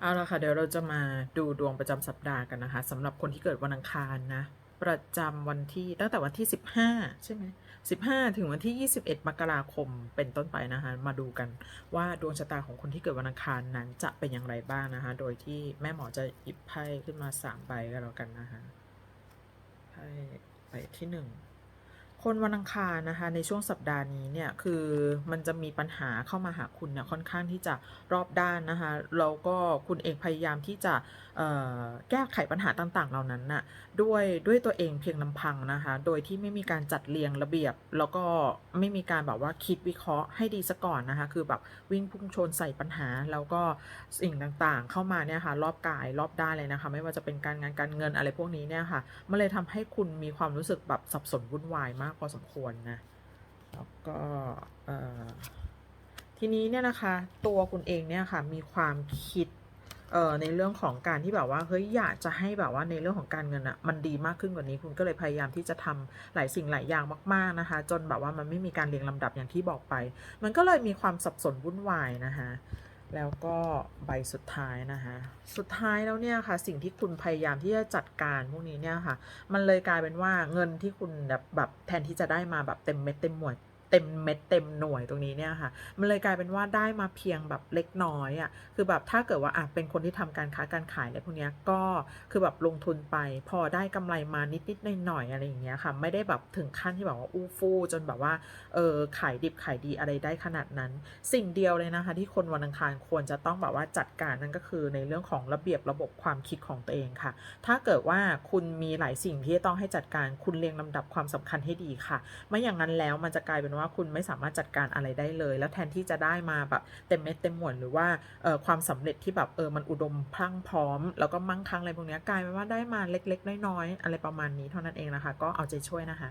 เอาละค่ะ เดี๋ยวเราจะมาดูดวงประจำสัปดาห์กันนะคะสำหรับคนที่เกิดวันอังคารนะ ประจำวันที่ตั้งแต่วันที่ 15 ใช่ไหม15 ถึงวันที่ 21 มกราคมเป็นต้นไปนะคะ มาดูกันว่าดวงชะตาของคนที่เกิดวันอังคารนั้นจะเป็นอย่างไรบ้างนะคะ โดยที่แม่หมอจะหยิบไพ่ขึ้นมา 3 ใบกันแล้วกันนะคะไพ่ใบที่หนึ่ง คนวันอังคารนะคะ ในช่วงสัปดาห์นี้เนี่ยคือมันจะมีปัญหาเข้ามาหาคุณเนี่ยค่อนข้างที่จะรอบด้านนะคะแล้วก็คุณเองพยายามที่จะแก้ไขปัญหาต่างๆ เหล่านั้นน่ะด้วยด้วยตัวเองเพียงลำพังนะคะ โดยที่ไม่มีการจัดเรียงระเบียบ แล้วก็ไม่มีการแบบว่าคิดวิเคราะห์ให้ดีซะก่อนนะคะ คือแบบวิ่งพุ่งชนใส่ปัญหา แล้วก็สิ่งต่างๆ เข้ามาเนี่ยค่ะรอบกายรอบด้านเลยนะคะ ไม่ว่าจะเป็นการงานการเงินอะไรพวกนี้เนี่ยค่ะมันเลยทำให้คุณมีความรู้สึกแบบสับสนวุ่นวายมากพอสมควรนะ แล้วก็ทีนี้เนี่ยนะคะ ตัวคุณเองเนี่ยค่ะมีความคิดเอ่อในเรื่องของการที่แบบว่าเฮ้ยอยากจะให้แบบว่าในเรื่องของการเงินอะมันดีมากขึ้นกว่านี้คุณก็เลยพยายามที่จะทำหลายสิ่งหลายอย่างมาก ๆนะคะ จนแบบว่ามันไม่มีการเรียงลำดับอย่างที่บอกไป มันก็เลยมีความสับสนวุ่นวายนะคะ แล้วก็ใบสุดท้ายนะคะสุดท้ายแล้วเนี่ยค่ะ สิ่งที่คุณพยายามที่จะจัดการพวกนี้เนี่ยค่ะ มันเลยกลายเป็นว่าเงินที่คุณแบบแบบแทนที่จะได้มาแบบเต็มเม็ดเต็มหน่วย เต็มเม็ดเต็มหน่วยตรงนี้เนี่ยค่ะ มันเลยกลายเป็นว่าได้มาเพียงแบบเล็กน้อยอะ่ะ คือแบบถ้าเกิดว่าอะเป็นคนที่ทำการค้าการขายอะไรพวกนี้ก็คือแบบลงทุนไป พอได้กำไรมานิดนิดหน่อยๆอะไรอย่างเงี้ยค่ะ ไม่ได้แบบถึงขั้นที่แบบว่าอู้ฟู่จนแบบว่าเออขายดิบขายดีอะไรได้ขนาดนั้น สิ่งเดียวเลยนะคะที่คนวันอังคารควรจะต้องแบบว่าจัดการนั่นก็คือในเรื่องของระเบียบระบบความคิดของตัวเองค่ะ ถ้าเกิดว่าคุณมีหลายสิ่งที่ต้องให้จัดการคุณเรียงลำดับความสำคัญให้ดีค่ะ ไม่อย่างนั้นแล้วมันจะกลายเป็นว่าคุณไม่สามารถจัดการอะไรได้เลย แล้วแทนที่จะได้มาแบบเต็มเม็ดเต็มหมวนหรือว่าเออความสำเร็จที่แบบเออมันอุดมพรั่งพร้อม แล้วก็มั่งคั่งอะไรพวกนี้กลายเป็นว่าได้มาเล็ก ๆ น้อยๆอะไรประมาณนี้เท่านั้นเองนะคะ ก็เอาใจช่วยนะคะ